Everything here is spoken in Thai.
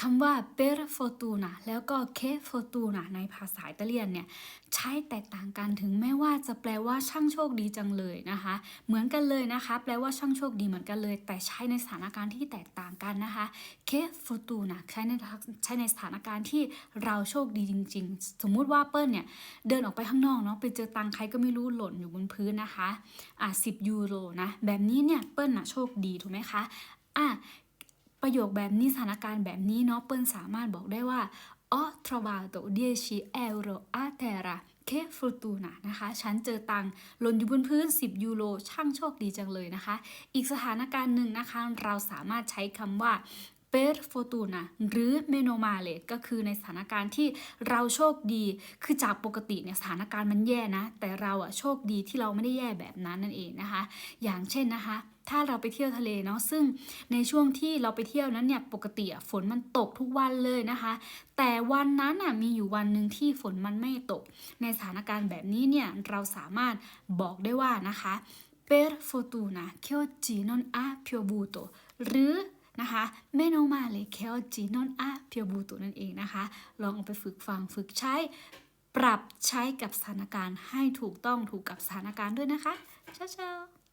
คำว่า per fortuna แล้วก็ che fortuna ในภาษาอิตาเลียนเนี่ยใช้แตกต่างกันถึงแม้ว่าจะแปลว่าช่างโชคดีจังเลยนะคะ เหมือนกันเลยนะคะ แปลว่าช่างโชคดีเหมือนกันเลย แต่ใช้ในสถานการณ์ที่แตกต่างกันนะคะ che fortuna ใช้ในใช้ในสถานการณ์ที่เราโชคดีจริง ๆ สมมุติว่าเปิ้ลเนี่ยเดินออกไปข้างนอกเนาะไปเจอตังใครก็ไม่รู้หล่นอยู่บนพื้นนะคะอะ10ยูโรนะแบบนี้เนี่ยเปิ้ลน่ะโชคดีถูกไหมคะอะ ประโยคแบบนี้สถานการณ์แบบนี้เนาะเปิ้ลสามารถบอกได้ว่า ho trovato 10 euro a terra che fortuna นะคะ ฉันเจอตังหล่นอยู่บนพื้น 10 ยูโร ช่างโชคดีจังเลยนะคะ อีกสถานการณ์หนึ่งนะคะ เราสามารถใช้คำว่า per fortuna หรือ meno male ก็คือในสถานการณ์ที่เราโชคดี คือจากปกติเนี่ยสถานการณ์มันแย่นะ แต่เราอะโชคดีที่เราไม่ได้แย่แบบนั้นนั่นเองนะคะ อย่างเช่นนะคะ ถ้าเราไปเที่ยวทะเลเนาะ ซึ่งในช่วงที่เราไปเที่ยวนั้นเนี่ย ปกติอะฝนมันตกทุกวันเลยนะคะ แต่วันนั้นอะมีอยู่วันหนึ่งที่ฝนมันไม่ตก ในสถานการณ์แบบนี้เนี่ย เราสามารถบอกได้ว่านะคะ per fortuna che oggi non ha piovuto หรือ นะคะ meno male che oggi non ha piovuto นั่นเองนะคะ ลองเอาไปฝึกฟังฝึกใช้ ปรับใช้กับสถานการณ์ให้ถูกต้องถูกกับสถานการณ์ด้วยนะคะเช้าๆ